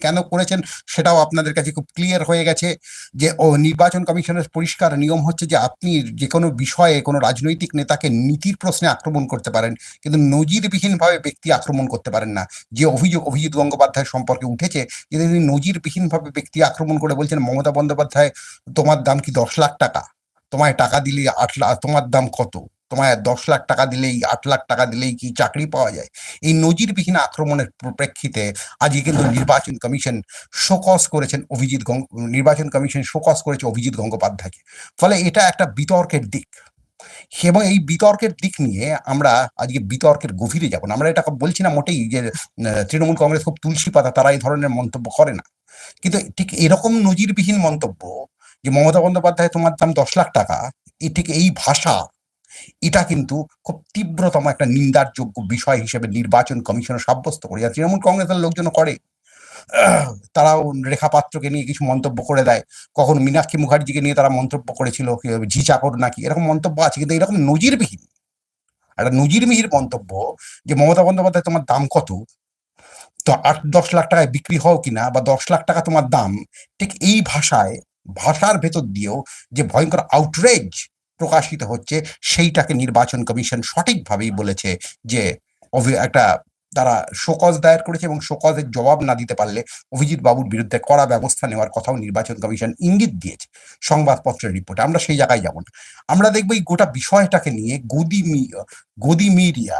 কেন করেছেন সেটাও আপনাদের কাছে খুব ক্লিয়ার হয়ে গেছে যে, ও নির্বাচন কমিশনের পরিষ্কার নিয়ম হচ্ছে যে, আপনি যে কোনো বিষয়ে কোনো রাজনৈতিক নেতাকে নীতির প্রশ্নে আক্রমণ করতে পারেন, কিন্তু নজিরবিহীনভাবে ব্যক্তি আক্রমণ করতে পারেন না। যে অভিযোগ অভিজিৎ গঙ্গোপাধ্যায় সম্পর্কে উঠেছে, যে তিনি নজিরবিহীনভাবে ব্যক্তি আক্রমণ করে বলছেন, মমতা বন্দ্যোপাধ্যায়, তোমার দাম কি দশ লাখ টাকা? তোমায় টাকা দিলে আট লাখ তোমার দাম কত? তোমায় দশ লাখ টাকা দিলেই, আট লাখ টাকা দিলেই কি চাকরি পাওয়া যায়? এই নজিরবিহীন আক্রমণের প্রেক্ষিতে আজকে কিন্তু নির্বাচন কমিশন শোকস করেছেন অভিজিৎ নির্বাচন কমিশন শোকস করেছে অভিজিৎ গঙ্গোপাধ্যায়কে। ফলে এটা একটা বিতর্কের দিক। এবং এই বিতর্কের দিক নিয়ে আমরা আজকে বিতর্কের গভীরে যাব না। আমরা এটা বলছি না মোটেই যে তৃণমূল কংগ্রেস খুব তুলসী পাতা, তারা এই ধরনের মন্তব্য করে না। কিন্তু ঠিক এরকম নজিরবিহীন মন্তব্য যে মমতা বন্দ্যোপাধ্যায়, তোমার দাম দশ লাখ টাকা ঠিক এই ভাষা এটা কিন্তু খুব তীব্রতম একটা নিন্দার যোগ্য বিষয় হিসেবে নির্বাচন কমিশন সাব্যস্ত করে আর তৃণমূল কংগ্রেসের লোকজন করে। তারাও রেখা পাত্রকে নিয়ে কিছু মন্তব্য করে দেয়। কখন মীনাক্ষী মুখার্জিকে নিয়ে তারা মন্তব্য করেছিল ঝি চাকর নাকি, এরকম মন্তব্য আছে, কিন্তু এরকম নজিরবিহীন। একটা নজিরবিহীন মন্তব্য যে মমতা বন্দ্যোপাধ্যায়, তোমার দাম কত? তো আট, দশ লাখ টাকায় বিক্রি হও কিনা, বা দশ লাখ টাকা তোমার দাম? ঠিক এই ভাষায়, ভাষার ভেতর দিয়েও যে ভয়ঙ্কর আউটরেজ প্রকাশিত হচ্ছে, সেইটাকে নির্বাচন কমিশন সঠিকভাবেই বলেছে যে একটা তারা শোকজ দায়ের করেছে এবং শোকজের জবাব না দিতে পারলে অভিজিৎ বাবুর বিরুদ্ধে কড়া ব্যবস্থা নেওয়ার কথাও নির্বাচন কমিশন ইঙ্গিত দিয়েছে সংবাদপত্রের রিপোর্টে। আমরা সেই জায়গায় যাব না। আমরা দেখব এই গোটা বিষয়টাকে নিয়ে গদি গদি মিডিয়া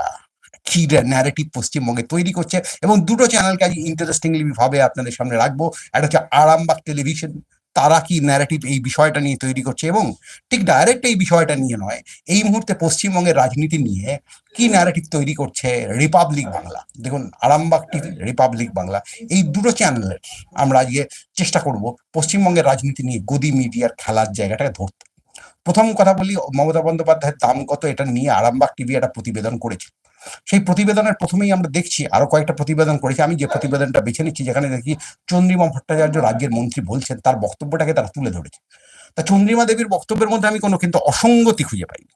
কি ন্যারেটিভ পশ্চিমবঙ্গে তৈরি করছে এবং দুটো চ্যানেলকে আজ ইন্টারেস্টিংলি ভাবে আপনাদের সামনে রাখব। একটা হচ্ছে আরামবাগ টেলিভিশন তারা কি ন্যারেটিভ এই বিষয়টা নিয়ে তৈরি করছে এবং ঠিক ডাইরেক্ট এই বিষয়টা নিয়ে নয়, এই মুহূর্তে পশ্চিমবঙ্গের রাজনীতি নিয়ে কি ন্যারেটিভ তৈরি করছে রিপাবলিক বাংলা দেখুন, আরামবাগ টিভি রিপাবলিক বাংলা এই দুটো চ্যানেলের আমরা আজকে চেষ্টা করব পশ্চিমবঙ্গের রাজনীতি নিয়ে গদি মিডিয়ার খেলার জায়গাটাকে ধরতে। প্রথম কথা বলি মমতা বন্দ্যোপাধ্যায়ের দাম কত, এটা নিয়ে আরামবাগ টিভি একটা প্রতিবেদন করেছে। সেই প্রতিবেদনের প্রথমেই আমরা দেখছি, আরও কয়েকটা প্রতিবেদন করেছি। আমি যে প্রতিবেদনটা বেছে নিচ্ছি, যেখানে দেখি চন্দ্রিমা ভট্টাচার্য রাজ্যের মন্ত্রী বলছেন, তার বক্তব্যটাকে তারা তুলে ধরেছে। তা চন্দ্রিমা দেবীর বক্তব্যের মধ্যে আমি কোনো কিন্তু অসঙ্গতি খুঁজে পাইনি।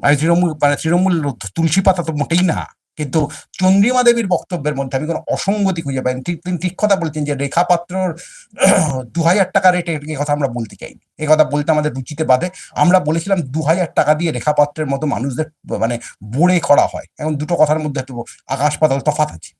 মানে তৃণমূল মানে তৃণমূল তুলসী পাতা তো মোটেই না। কিন্তু চন্দ্রিমা দেবীর বক্তব্যের মধ্যে আমি কোনো অসঙ্গতি খুঁজে পাইনি। ঠিক তিনি ঠিক কথা বলছেন যে রেখা পাত্রর দু হাজার টাকা রেটে এ কথা আমরা বলতে চাই এ কথা বলতে আমাদের রুচিতে বাদে আমরা বলেছিলাম দু হাজার টাকা দিয়ে রেখা পাত্রের মতো মানুষদের মানে বোড়ে করা হয়। এখন দুটো কথার মধ্যে একটু আকাশ পাতাল তফাৎ আছে।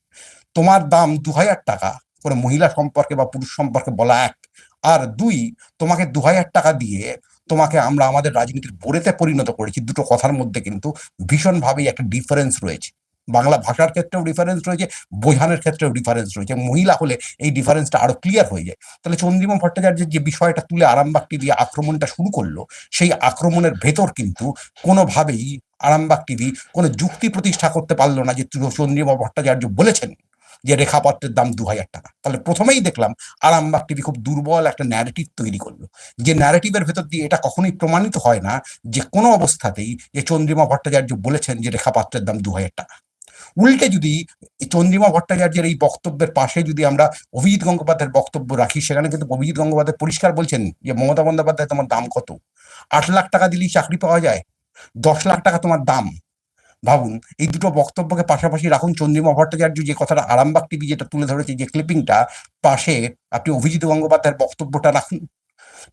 তোমার দাম দু হাজার টাকা কোনো মহিলা সম্পর্কে বা পুরুষ সম্পর্কে বলা এক। আর দুই, তোমাকে দু হাজার টাকা দিয়ে তোমাকে আমরা আমাদের রাজনীতির বোড়েতে পরিণত করেছি। দুটো কথার মধ্যে কিন্তু ভীষণভাবেই একটা ডিফারেন্স রয়েছে। বাংলা ভাষার ক্ষেত্রেও ডিফারেন্স রয়েছে বোঝানোর ক্ষেত্রেও ডিফারেন্স রয়েছে, মহিলা হলে এই ডিফারেন্সটা আরও ক্লিয়ার হয়ে যায়। তাহলে চন্দ্রিমা ভট্টাচার্যের যে বিষয়টা তুলে আরামবাগটি দিয়ে আক্রমণটা শুরু করল, সেই আক্রমণের ভেতর কিন্তু কোনোভাবেই আরামবাগ টিভি কোনো যুক্তি প্রতিষ্ঠা করতে পারল না যে চন্দ্রিমা ভট্টাচার্য বলেছেন যে রেখাপত্রের দাম দু হাজার টাকা। তাহলে প্রথমেই দেখলাম আরামবাগ টিভি খুব দুর্বল একটা ন্যারেটিভ তৈরি করল। যে ন্যারেটিভের ভেতর দিয়ে এটা কখনোই প্রমাণিত হয় না যে কোনো অবস্থাতেই যে চন্দ্রিমা ভট্টাচার্য বলেছেন যে রেখাপাত্রের দাম দু হাজার টাকা। উল্টে যদি চন্দ্রিমা ভট্টাচার্যের এই বক্তব্যের পাশে যদি আমরা অভিজিৎ গঙ্গোপাধ্যায়ের বক্তব্য রাখি, সেখানে কিন্তু অভিজিৎ গঙ্গোপাধ্যায় পরিষ্কার বলছেন যে মমতা বন্দ্যোপাধ্যায়, তোমার দাম কত? আট লাখ টাকা দিলেই চাকরি পাওয়া যায়? দশ লাখ টাকা তোমার দাম? ভাবুন, এই দুটো বক্তব্যকে পাশাপাশি রাখুন চন্দ্রিমা ভট্টাচার্য যে কথাটা আরামবাগ টিভি যেটা তুলে ধরেছে, যে ক্লিপিংটা পাশে আপনি অভিজিৎ গঙ্গোপাধ্যায়ের বক্তব্যটা রাখুন।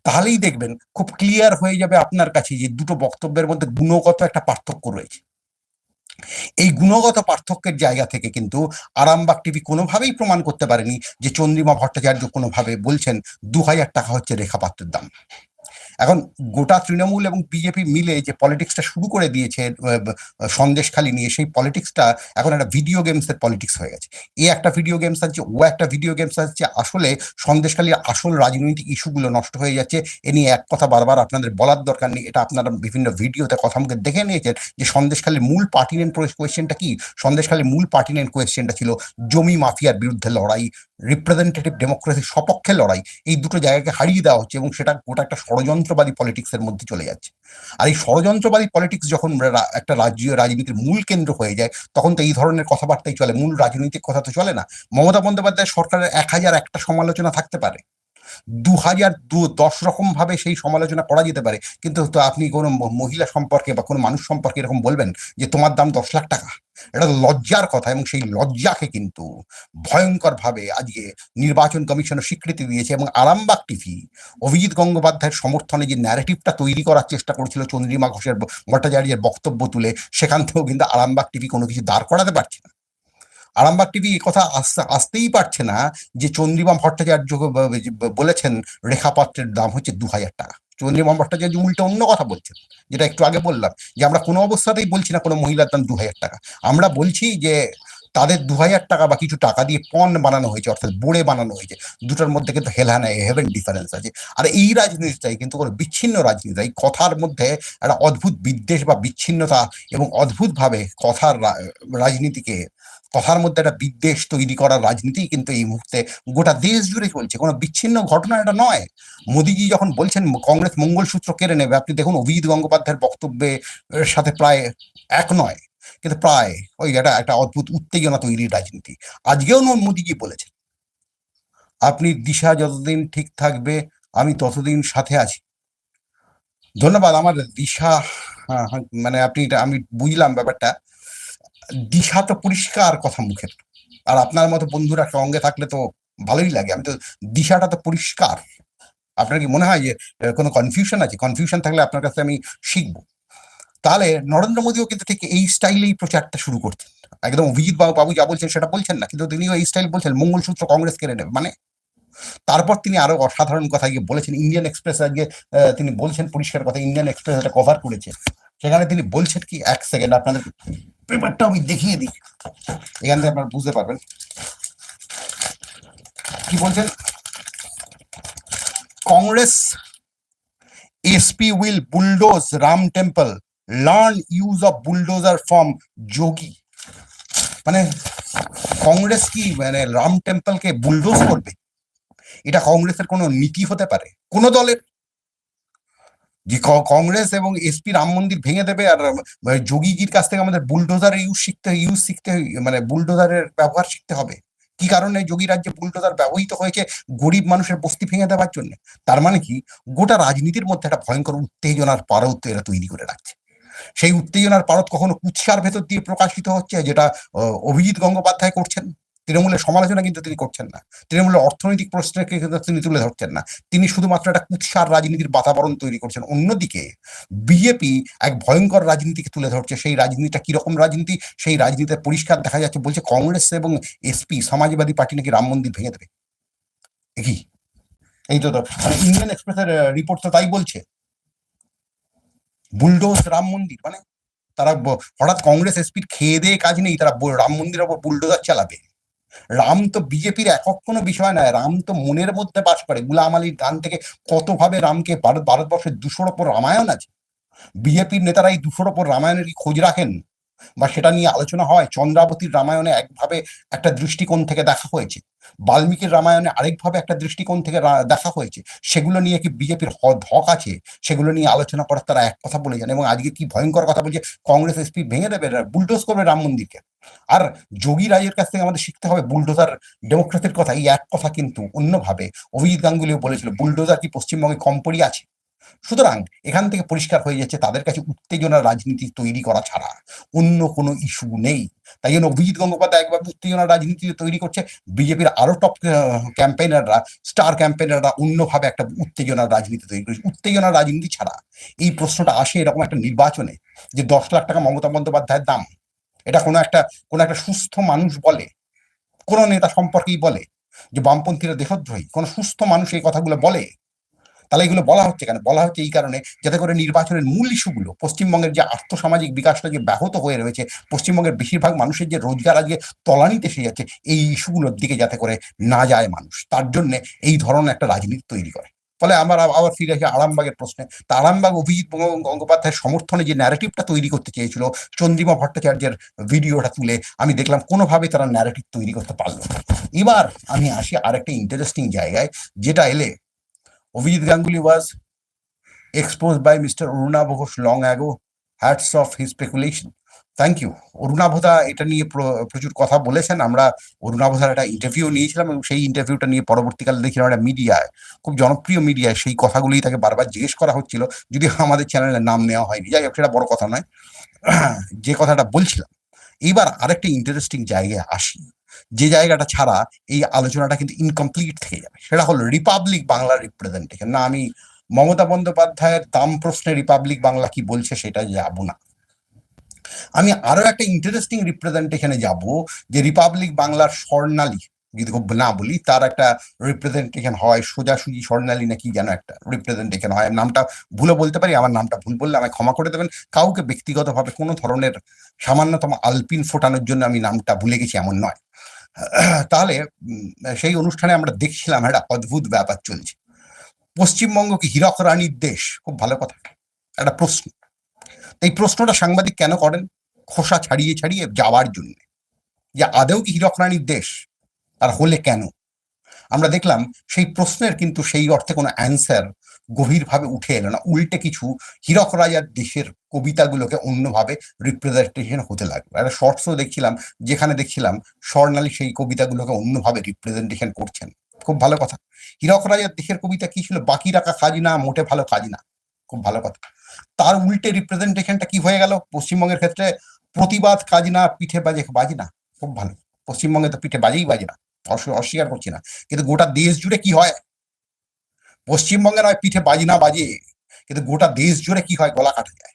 তাহলেই দেখবেন খুব ক্লিয়ার হয়ে যাবে আপনার কাছে যে দুটো বক্তব্যের মধ্যে গুণগত একটা পার্থক্য রয়েছে। এই গুণগত পার্থক্যের জায়গা থেকে কিন্তু আরামবাগ টিভি কোনোভাবেই প্রমাণ করতে পারেনি যে চন্দ্রিমা ভট্টাচার্য কোনোভাবে বলছেন দু হাজার টাকা হচ্ছে রেখাপাত্রের দাম। এখন গোটা তৃণমূল এবং বিজেপি মিলে যে পলিটিক্সটা শুরু করে দিয়েছে সন্দেশখালি নিয়ে, সেই পলিটিক্সটা এখন একটা ভিডিও গেমসের পলিটিক্স হয়ে গেছে। এ একটা ভিডিও গেমস আছে, ও একটা ভিডিও গেমস আছে, আসলে সন্দেশখালীর আসল রাজনৈতিক ইস্যুগুলো নষ্ট হয়ে যাচ্ছে। এ নিয়ে এক কথা বারবার আপনাদের বলার দরকার নেই, এটা আপনারা বিভিন্ন ভিডিওতে কথা মুখে দেখে নিয়েছেন যে সন্দেশখালীর মূল পার্টিনেন্ট কোয়েশ্চেনটা কি? সন্দেশখালীর মূল পার্টিনেন্ট কোয়েশ্চেনটা ছিল জমি মাফিয়ার বিরুদ্ধে লড়াই রিপ্রেজেন্টেটিভ ডেমোক্রেসির সপক্ষে লড়াই। এই দুটো জায়গাকে হারিয়ে দেওয়া হচ্ছে এবং সেটা গোটা একটা ষড়যন্ত্রবাদী পলিটিক্সের মধ্যে চলে যাচ্ছে। আর এই ষড়যন্ত্রবাদী পলিটিক্স যখন একটা রাজ্য রাজনীতির মূল কেন্দ্র হয়ে যায়, তখন তো এই ধরনের কথাবার্তাই চলে। মূল রাজনৈতিক কথা তো চলে না। মমতা বন্দ্যোপাধ্যায় সরকারের এক হাজার একটা সমালোচনা থাকতে পারে। দু হাজার দু দশ রকম ভাবে সেই সমালোচনা করা যেতে পারে। কিন্তু তো আপনি কোনো মহিলা সম্পর্কে বা কোনো মানুষ সম্পর্কে এরকম বলবেন যে তোমার দাম দশ লাখ টাকা। এটা লজ্জার কথা এবং সেই লজ্জাকে কিন্তু ভয়ঙ্কর ভাবে আজকে নির্বাচন কমিশনের স্বীকৃতি দিয়েছে এবং আরামবাগ টিভি অভিজিৎ গঙ্গোপাধ্যায়ের সমর্থনে যে ন্যারেটিভটা তৈরি করার চেষ্টা করেছিল চন্দ্রিমা ঘোষের ভট্টাচার্যের বক্তব্য তুলে, সেখান থেকেও কিন্তু আরামবাগ টিভি কোনো কিছু দাঁড় করাতে পারছে না। আরামবাগ টিভি কথা আসতে- আসতেই পারছে না যে চন্দ্রিমা ভট্টাচার্য বলেছেন রেখাপত্রের দাম হচ্ছে দু হাজার টাকা। চন্দ্রিমা ভট্টাচার্য উল্টে অন্য কথা বলছেন, যেটা একটু আগে বললাম, যে আমরা কোনো অবস্থাতেই বলছি না কোনো মহিলার দাম দু হাজার টাকা। আমরা বলছি যে তাদের দু হাজার টাকা বা কিছু টাকা দিয়ে পণ বানানো হয়েছে, অর্থাৎ বোড়ে বানানো হয়েছে। দুটোর মধ্যে কিন্তু হেলহানা হেভেন ডিফারেন্স আছে। আর এই রাজনীতিটাই কিন্তু কোনো বিচ্ছিন্ন রাজনীতি এই কথার মধ্যে একটা অদ্ভুত বিদ্বেষ বা বিচ্ছিন্নতা এবং অদ্ভুতভাবে কথার রাজনীতিকে কথার মধ্যে একটা বিদ্বেষ তৈরি করার রাজনীতি কিন্তু এই মুহূর্তে গোটা দেশ জুড়ে চলছে। কোনো বিচ্ছিন্ন ঘটনা এটা নয়। মোদিজি যখন বলছেন কংগ্রেস মঙ্গলসূত্র কেড়ে নেবে। আপনি দেখুন অভিজিৎ গঙ্গোপাধ্যায়ের বক্তব্যের সাথে প্রায় এক নয় কিন্তু প্রায় ওই একটা একটা অদ্ভুত উত্তেজনা তৈরির রাজনীতি। আজকেও মোদিজি বলেছেন আপনি দিশা যতদিন ঠিক থাকবে আমি ততদিন সাথে আছি। ধন্যবাদ আমার দিশা হ্যাঁ, হ্যাঁ, মানে আপনি আমি বুঝলাম ব্যাপারটা। দিশা তো পরিষ্কার কথা মুখের। আর আপনার মতো বন্ধুরা সঙ্গে থাকলে তো ভালোই লাগে। আমি তো দিশাটা তো পরিষ্কার। আপনার কি মনে হয় যে কোনো কনফিউশন আছে? কনফিউশন থাকলে আপনার কাছে আমি শিখব। তাহলে নরেন্দ্র মোদীও কিন্তু ঠিক এই স্টাইলেই প্রচারটা শুরু করছেন। একদম অভিজিৎ বাবু বাবু যা বলছেন সেটা বলছেন না, কিন্তু তিনিও এই স্টাইল বলছেন, মঙ্গলসূত্র কংগ্রেস কেড়ে নেবে মানে? তারপর তিনি আরও অসাধারণ কথা গিয়ে বলেছেন, ইন্ডিয়ান এক্সপ্রেস আজকে তিনি বলছেন পরিষ্কার কথা, ইন্ডিয়ান এক্সপ্রেস এটা কভার করেছে। সেখানে তিনি বলছেন কি, এক সেকেন্ড আপনাদের পেপারটা আমি দেখিয়ে দিই। এখান থেকে আপনারা বুঝতে পারবেন। কি বলছেন? Congress SP will bulldoze Ram temple, learn use of bulldozer from Yogi. মানে কংগ্রেস কি মানে রাম টেম্পলকে বুলডোজ করবে? এটা কংগ্রেসের কোনো নীতি হতে পারে? কোন দলের যে কংগ্রেস এবং এসপি রাম মন্দির ভেঙে দেবে আর আহ, যোগীজির কাছ থেকে আমাদের বুলডোজারের ইউজ শিখতে ইউজ শিখতে মানে বুলডোজারের ব্যবহার শিখতে হবে। কি কারণে যোগী রাজ্যে বুলডোজার ব্যবহৃত হয়েছে গরিব মানুষের বস্তি ভেঙে দেওয়ার জন্য? তার মানে কি গোটা রাজনীতির মধ্যে একটা ভয়ঙ্কর উত্তেজনার পারদ এরা তৈরি করে রাখছে। সেই উত্তেজনার পারত কখনো কুৎসার ভেতর দিয়ে প্রকাশিত হচ্ছে যেটা অভিজিৎ গঙ্গোপাধ্যায় করছেন? তৃণমূলের সমালোচনা কিন্তু তিনি করছেন না। তৃণমূলের অর্থনৈতিক প্রশ্নকে কিন্তু তিনি তুলে ধরছেন না। তিনি শুধুমাত্র একটা কুৎসার রাজনীতির বাতাবরণ তৈরি করছেন। অন্যদিকে বিজেপি এক ভয়ঙ্কর রাজনীতিকে তুলে ধরছে। সেই রাজনীতিটা কীরকম রাজনীতি? সেই রাজনীতিতে পরিষ্কার দেখা যাচ্ছে বলছে কংগ্রেস এবং এসপি সমাজবাদী পার্টি নাকি রাম মন্দির ভেঙে দেবে। কি? এই তো ইন্ডিয়ান এক্সপ্রেসের রিপোর্ট তো তাই বলছে। বুলডোজ রাম মন্দির মানে তারা হঠাৎ কংগ্রেস এসপির খেয়ে দিয়ে কাজ নেই, তারা রাম মন্দিরের ওপর বুলডোজার চালাবে। রাম তো বিজেপির একক কোনো বিষয় নয়। রাম তো মনের মধ্যে বাস করে। গুলাম আলীর গান থেকে কতভাবে রামকে ভারত, ভারতবর্ষের দুশোর ওপর রামায়ণ আছে? বিজেপির নেতারা এই দুশোর ওপর রামায়ণের কি খোঁজ রাখেন? বা সেটা নিয়ে আলোচনা হয়, চন্দ্রাবতীর রামায়ণে একভাবে একটা দৃষ্টিকোণ থেকে দেখা হয়েছে। বাল্মীকির রামায়ণে আরেকভাবে একটা দৃষ্টিকোণ থেকে দেখা হয়েছে। সেগুলো নিয়ে কি বিজেপির হক আছে? সেগুলো নিয়ে আলোচনা করার তারা এক কথা বলে যান। এবং আজকে কি ভয়ঙ্কর কথা বলছে, কংগ্রেস, এসপি ভেঙে দেবে বুলডোজ করবে রাম মন্দিরকে। আর যোগী রাজের কাছ থেকে আমাদের শিখতে হবে বুলডোজার ডেমোক্রেসির কথা। এই এক কথা কিন্তু অন্যভাবে অভিজিৎ গাঙ্গুলিও বলেছিল বুলডোজার কি পশ্চিমবঙ্গে কম পড়ি আছে? সুতরাং এখান থেকে পরিষ্কার হয়ে যাচ্ছে তাদের কাছে উত্তেজনার রাজনীতি তৈরি করা ছাড়া অন্য কোনো ইস্যু নেই। তাই জন্য অভিজিৎ গঙ্গোপাধ্যায় একবার উত্তেজনার রাজনীতি তৈরি করছে। বিজেপির আরও টপ ক্যাম্পেইনাররা স্টার ক্যাম্পেইনাররা অন্যভাবে একটা উত্তেজনার রাজনীতি তৈরি করছে। উত্তেজনার রাজনীতি ছাড়া এই প্রশ্নটা আসে এরকম একটা নির্বাচনে যে দশ লাখ টাকা মমতা বন্দ্যোপাধ্যায়ের দাম। এটা কোনো একটা কোনো একটা সুস্থ মানুষ বলে, কোন নেতা সম্পর্কেই বলে যে বামপন্থীরা দেশদ্রোহী, কোন সুস্থ মানুষ এই কথাগুলো বলে। তাহলে এগুলো বলা হচ্ছে কেন? বলা হচ্ছে এই কারণে যাতে করে নির্বাচনের মূল ইস্যুগুলো, পশ্চিমবঙ্গের যে আর্থসামাজিক বিকাশটা যে ব্যাহত হয়ে রয়েছে, পশ্চিমবঙ্গের বেশিরভাগ মানুষের যে রোজগার আজকে তলানিতে এসে যাচ্ছে, এই ইস্যুগুলোর দিকে যাতে করে না যায় মানুষ। তার জন্য এই ধরনের একটা রাজনীতি তৈরি করে। ফলে আমার আব- আবার ফিরে আসি আরামবাগের প্রশ্নে। তা আরামবাগ অভিজিৎ গঙ্গোপাধ্যায়ের সমর্থনে যে ন্যারেটিভটা তৈরি করতে চেয়েছিল, চন্দ্রিমা ভট্টাচার্যের ভিডিওটা তুলে আমি দেখলাম কোনোভাবে তারা ন্যারেটিভ তৈরি করতে পারল না। এবার আমি আসি আরেকটা ইন্টারেস্টিং জায়গায়, যেটা এলে Ovijit Ganguly was exposed by Mr. Aruna Ghosh long ago. Hats off his speculation. Thank you অরুণাভদা এটা নিয়ে প্র- প্রচুর কথা বলেছেন আমরা অরুণাভদার একটা ইন্টারভিউ নিয়েছিলাম এবং সেই ইন্টারভিউটা নিয়ে পরবর্তীকালে দেখছিলাম একটা মিডিয়ায়, খুব জনপ্রিয় মিডিয়ায় সেই কথাগুলোই তাকে বারবার জিজ্ঞেস করা হচ্ছিল যদি আমাদের চ্যানেলের নাম নেওয়া হয়নি যাই হোক, সেটা বড় কথা নয় যে কথাটা বলছিলাম এইবার আরেকটা ইন্টারেস্টিং জায়গায় আসি যে জায়গাটা ছাড়া এই আলোচনাটা কিন্তু ইনকমপ্লিট থেকে যাবে। সেটা হলো রিপাবলিক বাংলার রিপ্রেজেন্টেশন না, আমি মমতা বন্দ্যোপাধ্যায়ের দাম প্রশ্নে রিপাবলিক বাংলা কি বলছে সেটা যাব না। আমি আরও একটা ইন্টারেস্টিং রিপ্রেজেন্টেশনে যাব, যে রিপাবলিক বাংলার স্বর্ণালী, যদি না বলি, তার একটা রিপ্রেজেন্টেশন হয়, সোজাসুজি স্বর্ণালী নাকি যেন একটা রিপ্রেজেন্টেশন হয়। নামটা ভুলে বলতে পারি, আমার নামটা ভুল বললে আমায় ক্ষমা করে দেবেন। কাউকে ব্যক্তিগতভাবে কোনো ধরনের সামান্যতম আলপিন ফোটানোর জন্য আমি নামটা ভুলে গেছি, এমন নয়। তাহলে সেই অনুষ্ঠানে আমরা দেখছিলাম একটা অদ্ভুত ব্যাপার চলছে। পশ্চিমবঙ্গ কি হীরক রানীর দেশ? খুব ভালো কথা। একটা প্রশ্ন। এই প্রশ্নটা সাংবাদিক কেন করেন? খোসা ছাড়িয়ে ছাড়িয়ে যাওয়ার জন্য। যে আদেও কি হীরক রানীর দেশ? আর হলে কেন? আমরা দেখলাম সেই প্রশ্নের কিন্তু সেই অর্থে কোনো অ্যান্সার গভীরভাবে উঠে এলো না। উল্টে কিছু হীরক রাজার দেশের কবিতাগুলোকে অন্যভাবে রিপ্রেজেন্টেশন হতে লাগল। একটা শর্টসও দেখছিলাম, যেখানে দেখছিলাম স্বর্ণালী সেই কবিতাগুলোকে অন্যভাবে রিপ্রেজেন্টেশন করছেন। খুব ভালো কথা। হীরক রাজার দেশের কবিতা কি ছিল? বাকি রাখা খাজনা, মোটে ভালো খাজনা। খুব ভালো কথা। তার উল্টে রিপ্রেজেন্টেশনটা কি হয়ে গেল? পশ্চিমবঙ্গের ক্ষেত্রে প্রতিবাদ কাজ না পিঠে বাজে বাজি না খুব ভালো। পশ্চিমবঙ্গে তো পিঠে বাজেই বাজে না। অস- অস্বীকার করছি না। কিন্তু গোটা দেশ জুড়ে কি হয়? পশ্চিমবঙ্গে নয় পিঠে বাজি না বাজে। কিন্তু গোটা দেশ জুড়ে কি হয়? গলা কাটা যায়।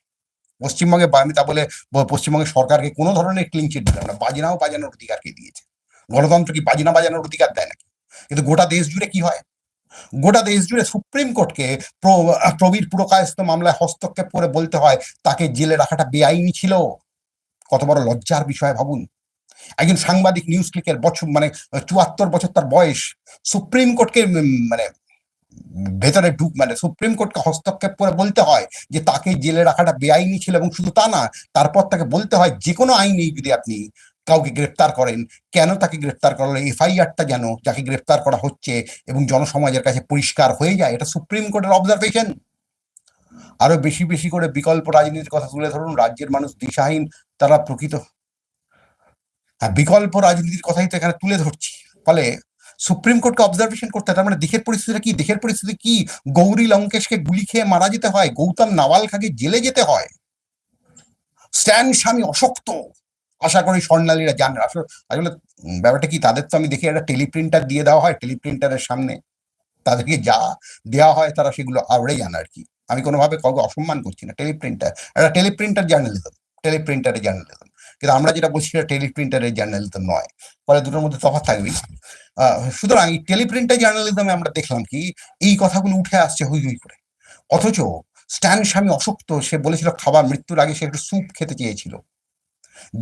পশ্চিমবঙ্গে আমি তা বলে পশ্চিমবঙ্গের সরকারকে কোনো ধরনের ক্লিন চিট দিলাম না। বাজিনাও বাজানোর অধিকার কে দিয়েছে। গণতন্ত্র কি বাজিনা বাজানোর অধিকার দেয় নাকি? কিন্তু গোটা দেশ জুড়ে কি হয়? গোটা দেশ জুড়ে সুপ্রিম কোর্টকে প্র- প্রবীর পুরকায়স্ত মামলায় হস্তক্ষেপ করে বলতে হয়, তাকে জেলে রাখাটা বেআইনি ছিল। কত বড় লজ্জার বিষয় ভাবুন। একজন সাংবাদিক নিউজ ক্লিকের বছর মানে চুয়াত্তর বছর তার বয়স। সুপ্রিম কোর্টকে মানে ভেতরে ঢুক মানে সুপ্রিম কোর্টকে হস্তক্ষেপ করে বলতে হয় যে তাকে জেলে রাখাটা বেআইনি ছিল এবং শুধু তা না, তারপর তাকে বলতে হয় যে কোনো আইনেই যদি আপনি কাউকে গ্রেপ্তার করেন। কেন তাকে গ্রেপ্তার করা হলো? এফআইআরটা যেন যাকে গ্রেপ্তার করা হচ্ছে এবং জনসমাজের কাছে পরিষ্কার হয়ে যায়, এটা সুপ্রিম কোর্টের অবজারভেশন আরও বেশি বেশি করে বিকল্প রাজনীতির কথা তুলে ধরুন, রাজ্যের মানুষ দিশাহীন, তারা প্রকৃত হ্যাঁ বিকল্প রাজনীতির কথাই তো এখানে তুলে ধরছি। ফলে সুপ্রিম কোর্টকে অবজারভেশন করতে হয়। তার মানে দেশের পরিস্থিতিটা কি? দেশের পরিস্থিতি কি? গৌরী লঙ্কেশকে গুলি খেয়ে মারা যেতে হয়? গৌতম নাওয়ালখাকে জেলে যেতে হয়? স্ট্যান স্বামী অশক্ত। আশা করি স্বর্ণালীরা জানেন আসলে আসলে ব্যাপারটা কি? তাদের তো আমি দেখি একটা টেলিপ্রিন্টার দিয়ে দেওয়া হয় টেলিপ্রিন্টারের সামনে। তাদেরকে যা দেওয়া হয় তারা সেগুলো আওড়ে যান আর কি। আমি কোনোভাবে কাউকে অসম্মান করছি না। টেলিপ্রিন্টার, একটা টেলিপ্রিন্টার জার্নালিজম টেলিপ্রিন্টারের জার্নালিজম কিন্তু আমরা যেটা বলছি সেটা টেলিপ্রিন্টারের জার্নালিজম নয়। ফলে দুটোর মধ্যে তফাৎ থাকবেই। সুতরাং এই টেলিপ্রিন্টার জার্নালিজমে আমরা দেখলাম কি, এই কথাগুলো উঠে আসছে হই হই করে। অথচ স্ট্যান স্বামী অশক্ত সে বলেছিল খাবার মৃত্যুর আগে সে একটু স্যুপ খেতে চেয়েছিল।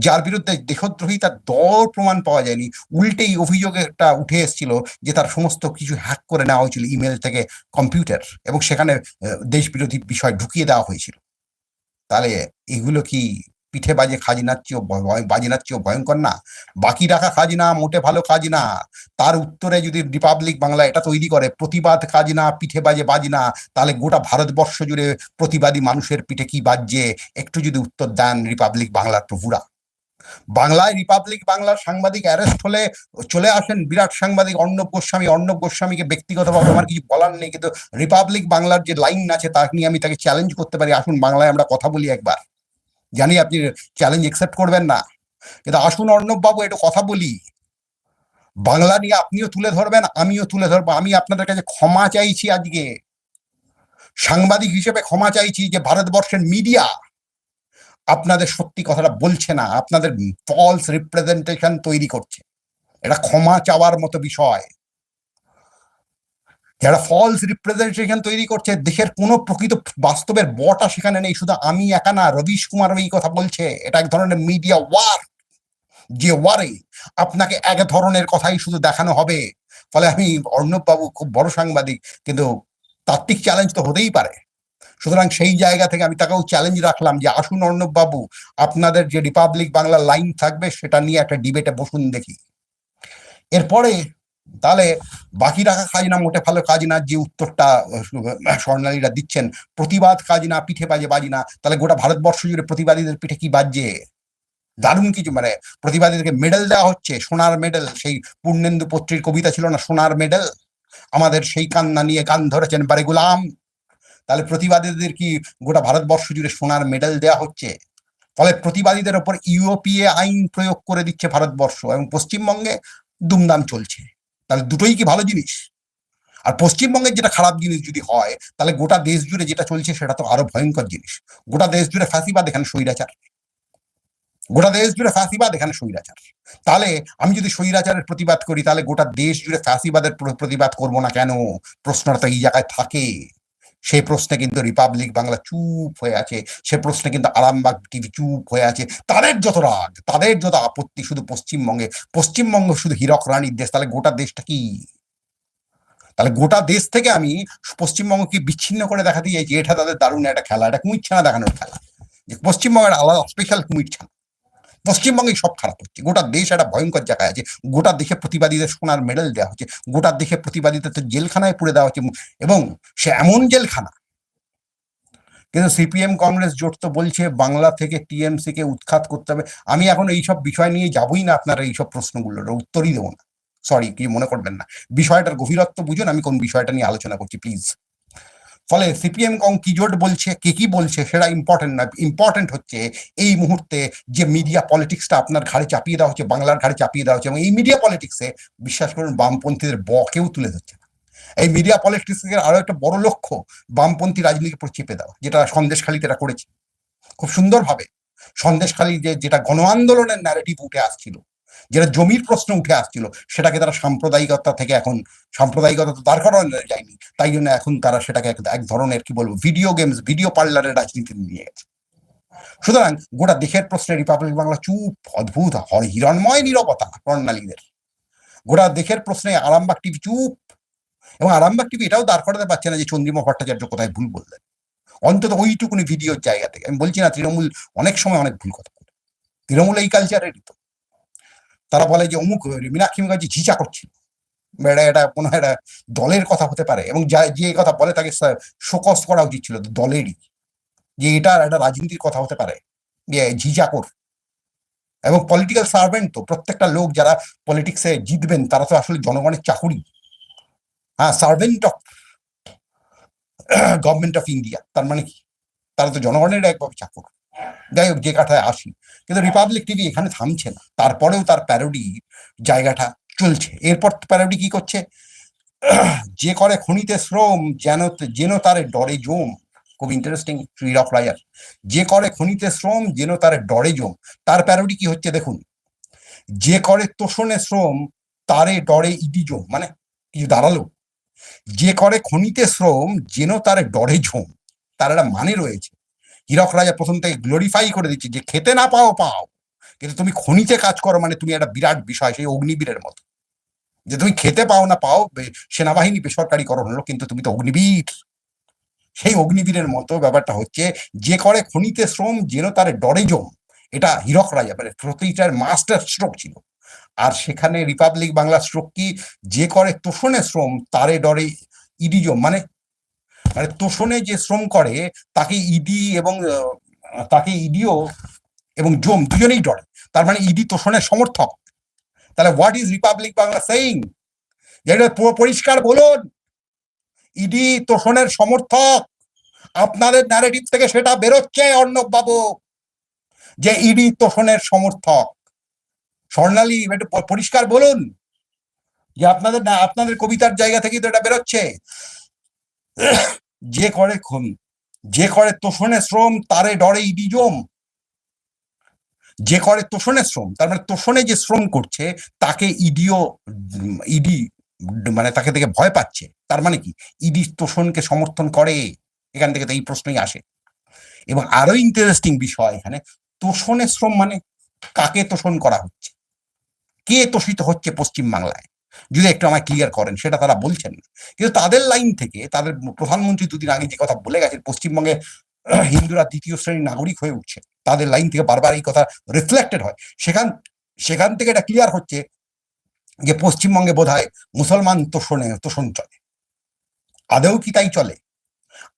যার বিরুদ্ধে দেহদ্রোহী তার দর প্রমাণ পাওয়া যায়নি। উল্টেই অভিযোগ একটা উঠে এসেছিল যে তার সমস্ত কিছু হ্যাক করে নেওয়া হয়েছিল ইমেল থেকে কম্পিউটার এবং সেখানে দেশ বিরোধী বিষয় ঢুকিয়ে দেওয়া হয়েছিল। তাহলে এগুলো কি পিঠে বাজে খাজনার চেয়েও বাজিনার চেয়েও ভয়ঙ্কর না? বাকি রাখা খাজনা মোটে ভালো খাজনা। তার উত্তরে যদি রিপাবলিক বাংলা এটা তৈরি করে, প্রতিবাদ খাজনা, পিঠে বাজে বাজনা, তাহলে গোটা ভারতবর্ষ জুড়ে প্রতিবাদী মানুষের পিঠে কি বাজছে? একটু যদি উত্তর দেন রিপাবলিক বাংলার প্রভুরা। বাংলায় রিপাবলিক বাংলার সাংবাদিক অ্যারেস্ট হলে চলে আসেন বিরাট সাংবাদিক অর্ণব গোস্বামী। অর্ণব গোস্বামীকে ব্যক্তিগতভাবে আমার কিছু বলার নেই, কিন্তু রিপাবলিক বাংলার যে লাইন আছে, তা নিয়ে আমি তাকে চ্যালেঞ্জ করতে পারি। আসুন বাংলায় আমরা কথা বলি একবার। জানি আপনি চ্যালেঞ্জ একসেপ্ট করবেন না। কিন্তু আসুন অর্ণববাবু, একটু কথা বলি। বাংলা নিয়ে আপনিও তুলে ধরবেন, আমিও তুলে ধরবো। আমি আপনাদের কাছে ক্ষমা চাইছি আজকে। সাংবাদিক হিসেবে ক্ষমা চাইছি যে ভারতবর্ষের মিডিয়া আপনাদের সত্যি কথাটা বলছে না, আপনাদের ফলস রিপ্রেজেন্টেশন তৈরি করছে। এটা ক্ষমা চাওয়ার মতো বিষয়। যারা ফলস রিপ্রেজেন্টেশন তৈরি করছে, দেশের কোনো প্রকৃত বাস্তবের বটা সেখানে নেই। শুধু আমি একা না, রবিশ কুমার এই কথা বলছে। এটা এক ধরনের মিডিয়া ওয়ার যে ওয়ারে আপনাকে এক ধরনের কথাই শুধু দেখানো হবে। ফলে আমি অর্ণব বাবু খুব বড় সাংবাদিক, কিন্তু তাত্ত্বিক চ্যালেঞ্জ তো হতেই পারে। সুতরাং সেই জায়গা থেকে আমি তাকেও চ্যালেঞ্জ রাখলাম যে আসুন অর্ণব বাবু আপনাদের যে রিপাবলিক বাংলা লাইন থাকবে, সেটা নিয়ে একটা ডিবেটে বসুন দেখি। এরপরে তাহলে বাকি রাখা কাজ না, মোটে ভালো কাজ না, যে উত্তরটা স্বর্ণালীরা দিচ্ছেন, প্রতিবাদ কাজ না, পিঠে বাজে বাজি না, তাহলে গোটা ভারতবর্ষ জুড়ে প্রতিবাদীদের পিঠে কি বাজছে? দারুণ কিছু মানে প্রতিবাদীদেরকে মেডেল দেওয়া হচ্ছে, সোনার মেডেল সেই পূর্ণেন্দু পত্রীর কবিতা ছিল না, সোনার মেডেল আমাদের সেই কান্না নিয়ে গান ধরেছেন বারে গুলাম। তাহলে প্রতিবাদীদের কি গোটা ভারতবর্ষ জুড়ে সোনার মেডেল দেওয়া হচ্ছে? ফলে প্রতিবাদীদের ওপর ইউরোপিয়ে আইন প্রয়োগ করে দিচ্ছে ভারতবর্ষ এবং পশ্চিমবঙ্গে দুমদাম চলছে। তাহলে দুটোই কি ভালো জিনিস? আর পশ্চিমবঙ্গের যেটা খারাপ জিনিস যদি হয়, তাহলে গোটা দেশ জুড়ে যেটা চলছে সেটা তো আরও ভয়ঙ্কর জিনিস। গোটা দেশ জুড়ে ফাঁসিবাদ এখানে স্বৈরাচার। গোটা দেশ জুড়ে ফাঁসিবাদ এখানে স্বৈরাচার। তাহলে আমি যদি স্বৈরাচারের প্রতিবাদ করি, তাহলে গোটা দেশ জুড়ে ফাঁসিবাদের প্রতিবাদ করব না কেন? প্রশ্নটা এই জায়গায় থাকে। সেই প্রশ্নে কিন্তু রিপাবলিক বাংলা চুপ হয়ে আছে, সে প্রশ্নে কিন্তু আরামবাগ টিভি চুপ হয়ে আছে। তাদের যত রাগ, তাদের যত আপত্তি শুধু পশ্চিমবঙ্গে, পশ্চিমবঙ্গ শুধু হীরক রানীর দেশ, তাহলে গোটা দেশটা কি? তাহলে গোটা দেশ থেকে আমি পশ্চিমবঙ্গকে বিচ্ছিন্ন করে দেখাতে চাইছি, এটা তাদের দারুণ একটা খেলা, এটা কুমির ছানা দেখানোর খেলা। যে পশ্চিমবঙ্গের আলাদা স্পেশাল কুমির ছানা পশ্চিমবঙ্গে সব খারাপ হচ্ছে। গোটা দেশ একটা ভয়ঙ্কর জায়গায় আছে। গোটা দেশে প্রতিবাদীদের সোনার মেডেল দেওয়া হচ্ছে। গোটা দেশে প্রতিবাদীদের তো জেলখানায় পুরে দেওয়া হচ্ছে। এবং সে এমন জেলখানা। কিন্তু সিপিএম কংগ্রেস জোট তো বলছে, বাংলা থেকে টিএমসি কে উৎখাত করতে হবে। আমি এখন এইসব বিষয় নিয়ে যাবই না আপনারা এইসব প্রশ্নগুলোর। উত্তরই দেবো না। সরি কি মনে করবেন না। বিষয়টার গভীরত্ব বুঝুন। আমি কোন বিষয়টা নিয়ে আলোচনা করছি প্লিজ ফলে সিপিএম কং কি জোট বলছে, কে কি বলছে সেটা ইম্পর্টেন্ট না। ইম্পর্টেন্ট হচ্ছে এই মুহূর্তে যে মিডিয়া পলিটিক্সটা আপনার ঘাড়ে চাপিয়ে দেওয়া হচ্ছে, বাংলার ঘাড়ে চাপিয়ে দেওয়া হচ্ছে, এবং এই মিডিয়া পলিটিক্সে বিশ্বাস করুন বামপন্থীদের বকেও তুলে ধরছে না। এই মিডিয়া পলিটিক্সের আরও একটা বড় লক্ষ্য বামপন্থী রাজনীতির উপর চেপে দেওয়া, যেটা সন্দেশখালীতে এরা করেছে। খুব সুন্দরভাবে সন্দেশখালী যে, যেটা গণ আন্দোলনের ন্যারেটিভ উঠে আসছিল যেটা জমির প্রশ্ন উঠে আসছিল, সেটাকে তারা সাম্প্রদায়িকতা থেকে এখন, সাম্প্রদায়িকতা তো দাঁড় করানো যায়নি, তাই জন্য এখন তারা সেটাকে এক- ধরনের কি বলব ভিডিও গেমস ভিডিও পার্লারের রাজনীতি নিয়ে গেছে। সুতরাং গোটা দেশের প্রশ্নে রিপাবলিক বাংলা চুপ, অদ্ভুত হিরণময় নিরবতা কর্ণালীদের গোটা দেশের প্রশ্নে আরামবাগ টিভি চুপ, এবং আরামবাগ টিভি এটাও দাঁড় করাতে পারছে না যে চন্দ্রিমা ভট্টাচার্য কোথায় ভুল বললেন। অন্তত ওইটুকুনি ভিডিওর জায়গা থেকে, আমি বলছি না তৃণমূল অনেক সময় অনেক ভুল কথা বলে। তৃণমূল এই কালচারেরই তো। তারা বলে যে অমুক মীনাক্ষী মুখার্জি ঝিচা করছিল এটা এটা কোনো একটা দলের কথা হতে পারে এবং যা, যে কথা বলে তাকে শোকস করা উচিত ছিল দলেরই। যে এটা একটা রাজনীতির কথা হতে পারে। যে ঝিঝাকর এবং পলিটিক্যাল সার্ভেন্ট তো, প্রত্যেকটা লোক যারা পলিটিক্সে জিতবেন, তারা তো আসলে জনগণের চাকুরি। হ্যাঁ servant of government of India তার মানে কি? তারা তো জনগণের একভাবে চাকর। যাই হোক, যে কাঠায় আসি। কিন্তু রিপাবলিক টিভি এখানে থামছে না। তারপরেও তার প্যারোডি জায়গাটা চলছে। এরপর প্যারোডি কি করছে? যে করে খনিতে শ্রম, যেন যেন তারে ডরে জম। খুব ইন্টারেস্টিং শ্রীরক রায়ার যে করে খনিতে শ্রম, যেন তারে ডরে জম। তার প্যারোডি কি হচ্ছে দেখুন? যে করে তোষণে শ্রম, তারে ডরে ইডি জম। মানে কিছু দাঁড়াল। যে করে খনিতে শ্রম, যেন তারে ডরে ঝোম তার একটা মানে রয়েছে। হীরক রাজা প্রথম থেকে গ্লোরিফাই করে দিচ্ছে যে, খেতে না পাও পাও। কিন্তু তুমি খনিতে কাজ করো মানে তুমি একটা বিরাট বিষয়, সেই অগ্নিবীরের মতো। যে তুমি খেতে পাও না, পাও সেনাবাহিনী বেসরকারিকরণ হলো, কিন্তু তুমি তো অগ্নিবীর। সেই অগ্নিবীরের মতো ব্যাপারটা হচ্ছে, যে করে খনিতে শ্রম যেন তার ডরে জম। এটা হীরক রাজা মানে প্রতিটার মাস্টার স্ট্রোক ছিল। আর সেখানে রিপাবলিক বাংলা স্ট্রোক কি? যে করে তোষণে শ্রম, তারে ডরে ইডিজম মানে মানে তোষণে যে শ্রম করে, তাকে ইডি এবং তাকে ইডিও এবং জম দুজনেই ডরে। তার মানে ইডি তোষণের সমর্থক। তাহলে what is Republic Bangla saying যেটা পুরো পরিষ্কার বলুন। ইডি তোষণের সমর্থক। আপনাদের ন্যারেটিভ থেকে সেটা বেরোচ্ছে অর্ণব বাবু যে ইডি তোষণের সমর্থক। স্বর্ণালী, একটু পরিষ্কার বলুন। যে আপনাদের না আপনাদের কবিতার জায়গা থেকে তো এটা বেরোচ্ছে। যে করে যে করে তোষণে শ্রম, তারে ডরে ইডি জম। যে করে তোষণে শ্রম, তার মানে তোষণে যে শ্রম করছে, তাকে ইডিও, ইডি মানে তাকে থেকে ভয় পাচ্ছে। তার মানে কি? ইডি তোষণকে সমর্থন করে। এখান থেকে তো এই প্রশ্নই আসে। এবং আরও ইন্টারেস্টিং বিষয় এখানে, তোষণে শ্রম মানে কাকে তোষণ করা হচ্ছে? কে তোষিত হচ্ছে পশ্চিম বাংলায় যদি একটু আমায় ক্লিয়ার করেন, সেটা তারা বলছেন না। কিন্তু তাদের লাইন থেকে, তাদের প্রধানমন্ত্রী দুদিন আগে যে কথা বলে গেছেন, পশ্চিমবঙ্গে হিন্দুরা দ্বিতীয় শ্রেণির নাগরিক হয়ে উঠছে, তাদের লাইন থেকে বারবার এই কথা রিফ্লেক্টেড হয়। সেখান সেখান থেকে এটা ক্লিয়ার হচ্ছে যে পশ্চিমবঙ্গে বোধ হয় মুসলমান তোষণে, তোষণ চলে। আদেও কি তাই চলে?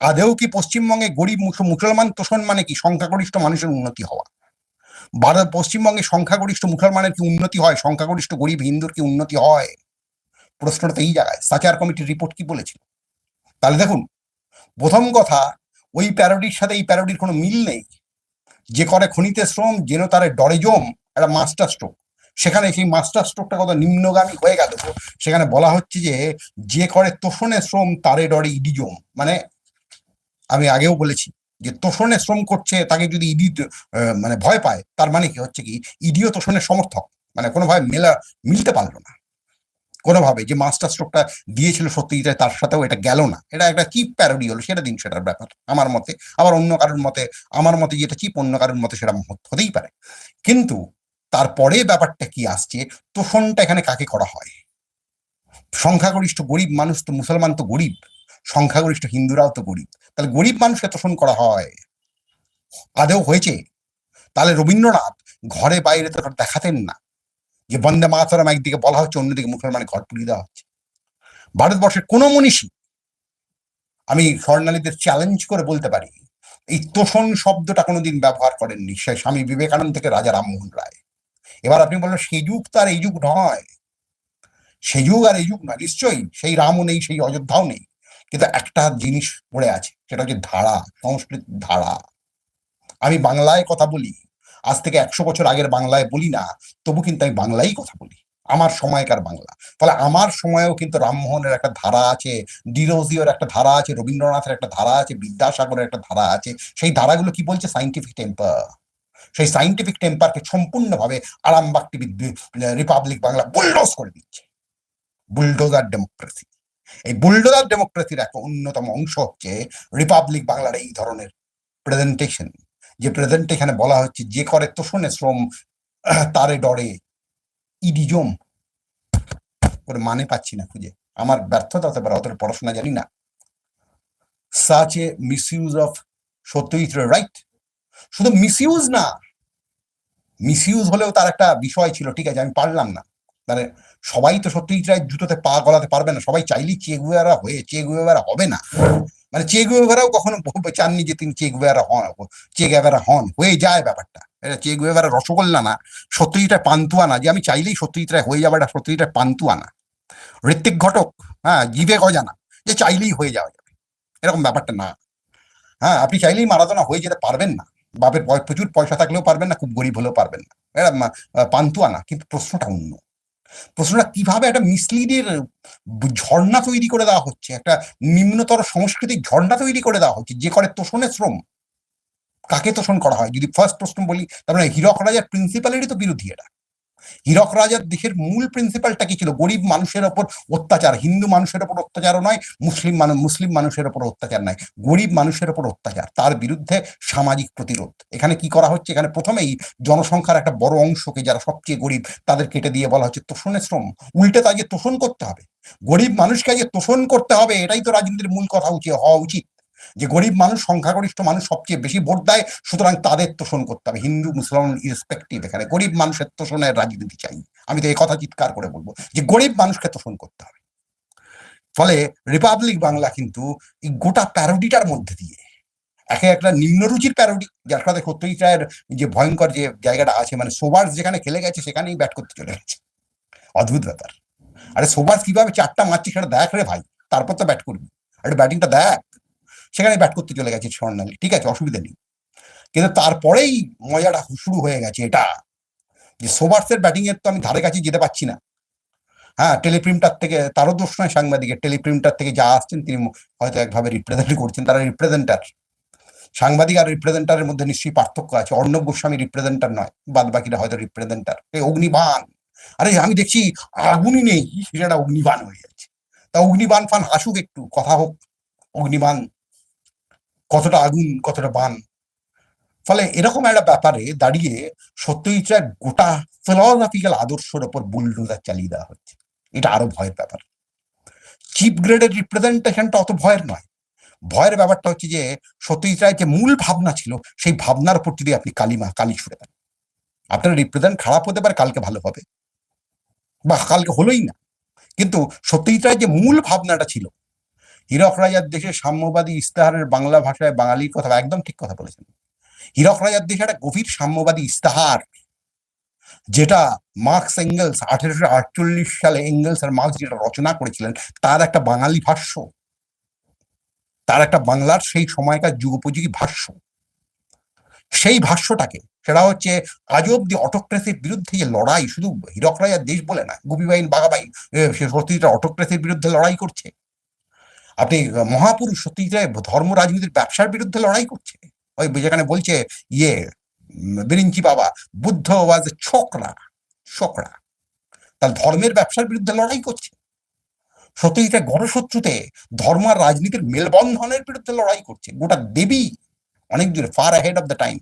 আদেও কি পশ্চিমবঙ্গে গরিব মুসলমান তোষণ মানে কি? সংখ্যাগরিষ্ঠ মানুষের উন্নতি হওয়া। ভারত পশ্চিমবঙ্গে সংখ্যাগরিষ্ঠ মুসলমানের কি উন্নতি হয়? সংখ্যাগরিষ্ঠ গরিব হিন্দুর কি উন্নতি হয়? প্রশ্নটা এই জায়গায়। সাচার কমিটির রিপোর্ট কি বলেছিল? তাহলে দেখুন, প্রথম কথা, ওই প্যারোডির সাথে এই প্যারোডির কোনো মিল নেই। যে করে খনিতে শ্রম যেন তারে ডরে জম, একটা মাস্টার স্ট্রোক সেখানে সেই মাস্টার স্ট্রোকটা কত নিম্নগামী হয়ে গেল সেখানে বলা হচ্ছে যে যে করে তোষণে শ্রম, তারে ডরে ইডিজম মানে আমি আগেও বলেছি যে তোষণে শ্রম করছে, তাকে যদি ইডি মানে ভয় পায়, তার মানে কি? হচ্ছে কি, ইডিও তোষণের সমর্থক। মানে কোনোভাবে মেলা, মিলতে পারল না। কোনোভাবে যে মাস্টার স্ট্রোকটা দিয়েছিল সত্যজিৎ তার সাথেও এটা গেল না। এটা একটা চিপ প্যারোডি হলো? সেটা দিন সেটার ব্যাপার। আমার মতে, আবার অন্য কারোর মতে, আমার মতে যেটা চিপ অন্য কারোর মতে সেটা হত- হতেই পারে। কিন্তু তারপরে ব্যাপারটা কি আসছে? তোষণটা এখানে কাকে করা হয়? সংখ্যাগরিষ্ঠ গরিব মানুষ তো, মুসলমান তো গরিব। সংখ্যাগরিষ্ঠ হিন্দুরাও তো গরিব। তাহলে গরিব মানুষকে তোষণ করা হয়। আদেও হয়েছে? তাহলে রবীন্দ্রনাথ ঘরে বাইরে তো দেখাতেন না। যে বন্দে মাতরম একদিকে বলা হচ্ছে, অন্যদিকে মুসলমানের ঘর পুড়িয়ে দেওয়া হচ্ছে। ভারতবর্ষের কোনো মনীষী, আমি স্বর্ণালীদের চ্যালেঞ্জ করে বলতে পারি, এই তোষণ শব্দটা কোনোদিন ব্যবহার করেননি সে স্বামী বিবেকানন্দ থেকে রাজা রামমোহন রায়। এবার আপনি বললেন সেই যুগ তো আর এই যুগ নয়। সেই যুগ আর এই যুগ নয়, নিশ্চয়ই সেই রামও নেই, সেই অযোধ্যাও নেই। কিন্তু একটা জিনিস পড়ে আছে, সেটা হচ্ছে ধারা, সংস্কৃত ধারা। আমি বাংলায় কথা বলি, আজ থেকে একশো বছর আগের বাংলায় বলি না, তবু কিন্তু আমি বাংলাই কথা বলি। আমার সময়কার বাংলা। ফলে আমার সময়েও কিন্তু রামমোহনের একটা ধারা আছে ডিরোজিওর একটা ধারা আছে, রবীন্দ্রনাথের একটা ধারা আছে, বিদ্যাসাগরের একটা ধারা আছে। সেই ধারাগুলো কি বলছে? সাইন্টিফিক টেম্পার সেই সাইন্টিফিক টেম্পারকে সম্পূর্ণভাবে Arambagh TV Republic Bangla bulldoze করে দিচ্ছে। বুলডোজার ডেমোক্রেসি এই বুলডোজার ডেমোক্রেসির একটা অন্যতম অংশ হচ্ছে রিপাবলিক বাংলার এই ধরনের প্রেজেন্টেশন যে প্রেজেন্টেশনে বলা হচ্ছে যে করে তো তোষণে শ্রম, তারে ডরে ইডিজম করে মানে পাচ্ছি না খুঁজে। আমার ব্যর্থতা হতে পারে, অতটা পড়াশোনা জানি না। Such a misuse of Satyajit right শুধু মিসইউজ না মিসইউজ হলেও তার একটা বিষয় ছিল, ঠিক আছে, আমি পারলাম না। মানে সবাই তো সত্যজিৎ রায় জুতোতে পা গলাতে পারবে না। সবাই চাইলেই চেগুয়ারা হয়ে চেগুয়ারা হবে না। মানে চেগুয়ারাও কখনো চাননি যে তিনি চেগুয়ারা হন চেগুয়ারা হন, হয়ে যায় ব্যাপারটা। এটা চেগুয়ারা রসগোল্লা না সত্যজিৎ রায় পান্তুয়া না। যে আমি চাইলেই সত্যজিৎ রায় হয়ে সত্যজিৎ রায় পান্তুয়া না। ঋত্বিক ঘটক হ্যাঁ জিভে অজানা যে চাইলেই হয়ে যাওয়া যাবে। এরকম ব্যাপারটা না। হ্যাঁ আপনি চাইলেই মারাদোনা হয়ে যেতে পারবেন না। বাপের প্রচুর পয়সা থাকলেও পারবেন না, খুব গরিব হলেও পারবেন না। এটা পান্তুয়া না, কিন্তু প্রশ্নটা অন্য। প্রশ্নটা কীভাবে একটা মিসলিডের ঝর্ণা তৈরি করে দেওয়া হচ্ছে? একটা নিম্নতর সাংস্কৃতিক ঝর্ণা তৈরি করে দেওয়া হচ্ছে, যে করে তোষণের শ্রম। কাকে তোষণ করা হয়? যদি ফার্স্ট প্রশ্ন বলি তারপরে হীরক রাজার প্রিন্সিপালেরই তো বিরোধী এটা হীরক রাজার দেশের মূল প্রিন্সিপালটা কি ছিল? গরিব মানুষের ওপর অত্যাচার। হিন্দু মানুষের ওপর অত্যাচারও নয়, মুসলিম মানুষ মুসলিম মানুষের ওপর অত্যাচার নয়। গরিব মানুষের ওপর অত্যাচার, তার বিরুদ্ধে সামাজিক প্রতিরোধ। এখানে কি করা হচ্ছে? এখানে প্রথমেই জনসংখ্যার একটা বড় অংশকে যারা সবচেয়ে গরিব, তাদের কেটে দিয়ে বলা হচ্ছে তোষণের শ্রম। উল্টে তাকে তোষণ করতে হবে। গরিব মানুষকে আগে তোষণ করতে হবে, এটাই তো রাজনীতির মূল কথা উচিত, হওয়া উচিত। যে গরিব মানুষ, সংখ্যাগরিষ্ঠ মানুষ সবচেয়ে বেশি ভোট দেয়, সুতরাং তাদের তোষণ করতে হবে। হিন্দু, মুসলমান ইরেসপেক্টিভ এখানে। গরিব মানুষের তোষণের রাজনীতি চাই। আমি তো এই কথা চিৎকার করে বলব যে গরিব মানুষকে তোষণ করতে হবে। ফলে রিপাবলিক বাংলা কিন্তু এই গোটা প্যারোডিটার মধ্যে দিয়ে, একে একটা নিম্নরুচির প্যারোডি যার সাথে সত্যজিৎ রায়ের যে ভয়ঙ্কর যে জায়গাটা আছে মানে সোবার্স যেখানে খেলে গেছে, সেখানেই ব্যাট করতে চলে গেছে। অদ্ভুত ব্যাপার। আরে সোবার্স কীভাবে চারটা মারছি সেটা দেখ রে ভাই, তারপর তো ব্যাট করবি। আরে ব্যাটিংটা দেখ। সেখানে ব্যাট করতে চলে গেছে স্বর্ণালী ঠিক আছে, অসুবিধা নেই। কিন্তু তারপরেই মজাটা শুরু হয়ে গেছে এটা, যে সোবার্সের ব্যাটিং এর তো আমি ধারে কাছে যেতে পারছি না। হ্যাঁ টেলিপ্রিন্টার থেকে তারও দোষ নয় সাংবাদিকের টেলিপ্রিন্টার থেকে যা আসছেন তিনি হয়তো একভাবে রিপ্রেজেন্ট করছেন, তারা রিপ্রেজেন্টার সাংবাদিক আর রিপ্রেজেন্টারের মধ্যে নিশ্চয়ই পার্থক্য আছে। অর্ণব গোস্বামী রিপ্রেজেন্টার নয় বাদ বাকিরা হয়তো রিপ্রেজেন্টার এই অগ্নিবান আরে আমি দেখছি আগুনই নেই, সেটা অগ্নিবান হয়ে যাচ্ছে। তা অগ্নিবান ফান হাসুক একটু, কথা হোক। অগ্নিবান কতটা আগুন, কতটা বান। ফলে এরকম একটা ব্যাপারে দাঁড়িয়ে সত্যজিৎ গোটা ফিলোসফিক্যাল আদর্শের ওপর বুলডোজার চালিয়ে দেওয়া হচ্ছে। এটা আরও ভয়ের ব্যাপার। চিপ গ্রেডের রিপ্রেজেন্টেশনটা অত ভয়ের নয়। ভয়ের ব্যাপারটা হচ্ছে যে, সত্যজিৎ রায়ের যে মূল ভাবনা ছিল, সেই ভাবনার উপর যদি আপনি কালিমা কালি ছুড়ে দেন। আপনার রিপ্রেজেন্ট খারাপ হতে পারে, কালকে ভালো হবে। বা কালকে হলোই না। কিন্তু সত্যজিৎ রায়ের যে মূল ভাবনাটা ছিল হীরক রাজার দেশে সাম্যবাদী ইস্তাহারের বাংলা ভাষায় বাঙালির কথা একদম ঠিক কথা বলেছেন। হীরক রাজার দেশ একটা গভীর সাম্যবাদী ইস্তাহার যেটা মার্কস এঙ্গেলস আঠেরোশো আটচল্লিশ সালে এঙ্গেলস আর মার্কস যেটা রচনা করেছিলেন তার একটা বাঙালি ভাষ্য। তার একটা বাংলার সেই সময়কার যুগোপযোগী ভাষ্য। সেই ভাষ্যটাকে সেটা হচ্ছে আজ অব্দি অটোক্রেসির বিরুদ্ধে যে লড়াই শুধু হীরক রাজার দেশ বলে না এ, সে সত্যিটা অটোক্রেসির বিরুদ্ধে লড়াই করছে। আপনি মহাপুরুষ সত্যিটা ধর্ম রাজনীতির ব্যবসার বিরুদ্ধে লড়াই করছে। ওই যেখানে বলছে ইয়ে বিরিঞ্চি বাবা, বুদ্ধ ওয়াজ ছোকরা ছোকরা। তার ধর্মের ব্যবসার বিরুদ্ধে লড়াই করছে। সত্যিটা গণশত্রুতে ধর্ম আর রাজনীতির মেলবন্ধনের বিরুদ্ধে লড়াই করছে। গোটা দেবী, অনেক দূরে far ahead of the time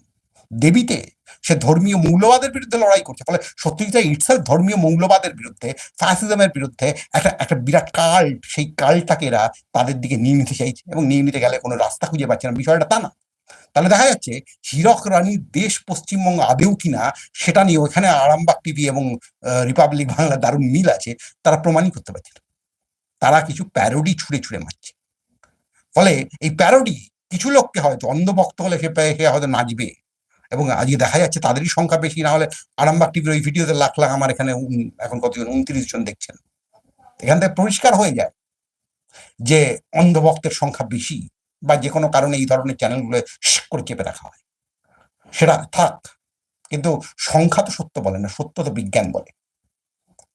দেবীতে সে ধর্মীয় মৌলবাদের বিরুদ্ধে লড়াই করছে। ফলে সত্যিটা ইটসেলফ ধর্মীয় মৌলবাদের বিরুদ্ধে ফ্যাসিজমের বিরুদ্ধে একটা একটা বিরাট কাল্ট সেই কাল্টটাকে এরা তাদের দিকে নিয়ে নিতে চাইছে এবং নিয়ে নিতে গেলে কোনো রাস্তা খুঁজে পাচ্ছে না। বিষয়টা তা না। তাহলে দেখা যাচ্ছে হীরক রানীর দেশ পশ্চিমবঙ্গ আদেও কিনা, সেটা নিয়ে ওখানে আরামবাগ টিভি এবং রিপাবলিক বাংলা দারুণ মিল আছে, তারা প্রমাণই করতে পারছে না। তারা কিছু প্যারোডি ছুঁড়ে ছুঁড়ে মারছে। ফলে এই প্যারোডি কিছু লোককে হয়তো অন্ধভক্ত হলে সে হয়তো নাচবে। এবং আজকে দেখা যাচ্ছে তাদেরই সংখ্যা বেশি না হলে আরামবাগ টিভির ওই ভিডিওতে লাখ লাখ আমার এখানে এখন কতজন, উনত্রিশ জন দেখছেন। এখান থেকে পরিষ্কার হয়ে যায় যে অন্ধভক্তের সংখ্যা বেশি বা যে কোনো কারণে এই ধরনের চ্যানেলগুলো করে চেপে রাখা হয়। সেটা থাক, কিন্তু সংখ্যা তো সত্য বলে না, সত্য তো বিজ্ঞান বলে।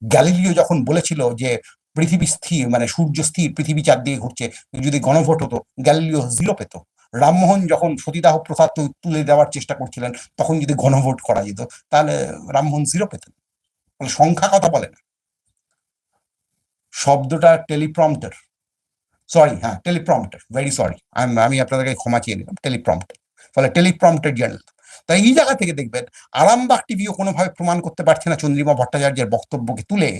গ্যালিলিও যখন বলেছিল যে পৃথিবী স্থির মানে সূর্য স্থির, পৃথিবী চার দিয়ে ঘুরছে, যদি গণভোট হতো, গ্যালিলিও জিরো পেত। রামমোহন যখন সতীদাহ প্রথা তুলে দেওয়ার চেষ্টা করছিলেন, তখন যদি গণভোট করা যেত, তাহলে রামমোহন জিরো পেতেন। সংখ্যা কথা বলে না। শব্দটা টেলিপ্রম্পটার সরি হ্যাঁ টেলিপ্রম্পটার ভেরি সরি আমি আপনাদেরকে ক্ষমা চেয়ে নিলাম টেলিপ্রম্পটার ফলে টেলিপ্রম্পটার জার্নাল তাই এই জায়গা থেকে দেখবেন, আরামবাগ টিভিও কোনোভাবে প্রমাণ করতে পারছে না চন্দ্রিমা ভট্টাচার্যের বক্তব্যকে তুলে,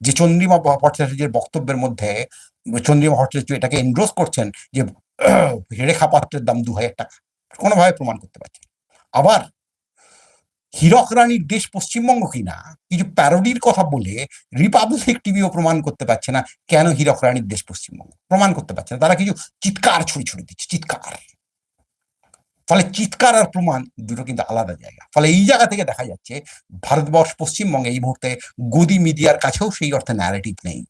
যে চন্দ্রিমা ভট্টাচার্যের বক্তব্যের মধ্যে, চন্দ্রিমা ভট্টাচার্য এটাকে এন্ডোর্স করছেন, যে রেখা পাত্রের দাম দু হাজার টাকা। কোনোভাবে প্রমাণ করতে পারছে। আবার, হীরক রানীর দেশ পশ্চিমবঙ্গ কিনা, কিছু প্যারোডির কথা বলে রিপাবলিক টিভিও প্রমাণ করতে পারছে না কেন হীরক রানীর দেশ পশ্চিমবঙ্গ। প্রমাণ করতে পারছে না। তারা কিছু চিৎকার ছুড়ে ছুড়ে দিচ্ছে, চিৎকার। ফলে চিৎকার আর প্রমাণ দুটো কিন্তু আলাদা জায়গা। ফলে এই জায়গা থেকে দেখা যাচ্ছে ভারতবর্ষ পশ্চিমবঙ্গে এই মুহূর্তে গদি মিডিয়ার কাছেও সেই অর্থে ন্যারেটিভ নেই।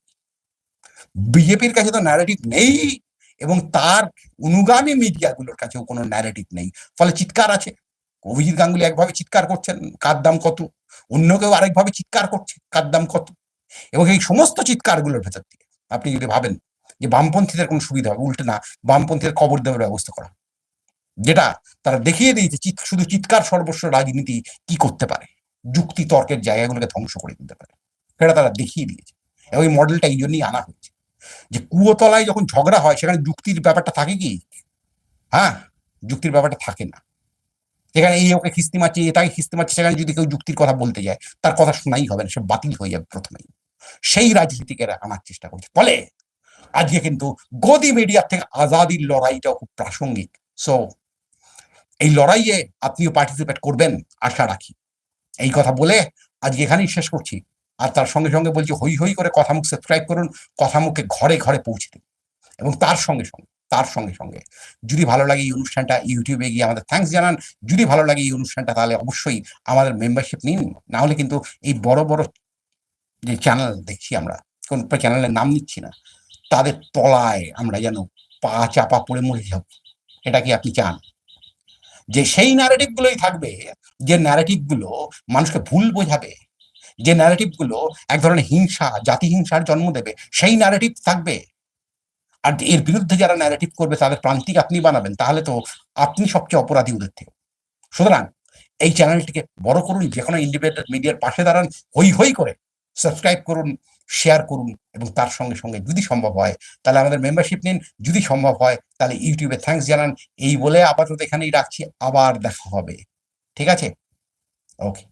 বিজেপির কাছে তো ন্যারেটিভ নেই। এবং তার অনুগামী মিডিয়াগুলোর কাছেও কোনো ন্যারেটিভ নেই। ফলে চিৎকার আছে। অভিজিৎ গাঙ্গুলি একভাবে চিৎকার করছেন, কার দাম কত? অন্য কেউ আরেকভাবে চিৎকার করছে, কার দাম কত? এবং এই সমস্ত চিৎকারগুলোর ভেতর দিয়ে আপনি যদি ভাবেন যে বামপন্থীদের কোনো সুবিধা হবে, উল্টে না, বামপন্থীদের কবর দেওয়ার ব্যবস্থা করা যেটা তারা দেখিয়ে দিয়েছে শুধু চিৎকার সর্বস্ব রাজনীতি কি করতে পারে? যুক্তি তর্কের জায়গাগুলোকে ধ্বংস করে দিতে পারে। সেটা তারা দেখিয়ে দিয়েছে। এবং এই মডেলটা এই জন্যই আনা হয়েছে। যে কুয়োতলায় যখন ঝগড়া হয়, সেখানে যুক্তির ব্যাপারটা থাকে কি? হ্যাঁ যুক্তির ব্যাপারটা থাকে না। সেখানে এই ওকে খিস্তি মারছে এ তাকে খিস্তি মারছে, সেখানে যদি কেউ যুক্তির কথা বলতে যায়, তার কথা শোনাই হবে না, সে বাতিল হয়ে যাবে প্রথমেই। সেই রাজনীতিকে আনার চেষ্টা করছে। ফলে আজকে কিন্তু গদি মিডিয়ার থেকে আজাদির লড়াইটাও খুব প্রাসঙ্গিক। সো এই লড়াইয়ে আপনিও পার্টিসিপেট করবেন, আশা রাখি। এই কথা বলে আজকে এখানেই শেষ করছি। আর তার সঙ্গে সঙ্গে বলছি হই হই করে কথা মুখ সাবস্ক্রাইব করুন কথা মুখে ঘরে ঘরে পৌঁছে দিন। এবং তার সঙ্গে সঙ্গে, তার সঙ্গে সঙ্গে যদি ভালো লাগে এই অনুষ্ঠানটা ইউটিউবে গিয়ে আমাদের থ্যাঙ্কস জানান। যদি ভালো লাগে এই অনুষ্ঠানটা তাহলে অবশ্যই আমাদের মেম্বারশিপ নিন। না হলে কিন্তু এই বড় বড় যে চ্যানেল দেখছি আমরা, কোন চ্যানেলের নাম নিচ্ছি না, তাদের তলায় আমরা যেন পা চাপা পড়ে মরে যাব এটা কি আপনি চান? যে সেই ন্যারেটিভ গুলোই থাকবে, যে ন্যারেটিভগুলো মানুষকে ভুল বোঝাবে যে ন্যারেটিভগুলো এক ধরনের হিংসা, জাতি হিংসার জন্ম দেবে, সেই ন্যারেটিভ থাকবে। আর এর বিরুদ্ধে যারা ন্যারেটিভ করবে, তাদের প্রান্তিক আপনি বানাবেন, তাহলে তো আপনি সবচেয়ে অপরাধী ওদের থেকে। সুতরাং এই চ্যানেলটিকে বড় করুন, যে কোনো ইন্ডিপেন্ডেন্ট মিডিয়ার পাশে দাঁড়ান হই হই করে সাবস্ক্রাইব করুন শেয়ার করুন, এবং তার সঙ্গে সঙ্গে যদি সম্ভব হয়, তাহলে আমাদের মেম্বারশিপ নিন। যদি সম্ভব হয়, তাহলে ইউটিউবে থ্যাঙ্কস জানান। এই বলে আপাতত এখানেই রাখছি, আবার দেখা হবে। ঠিক আছে? ওকে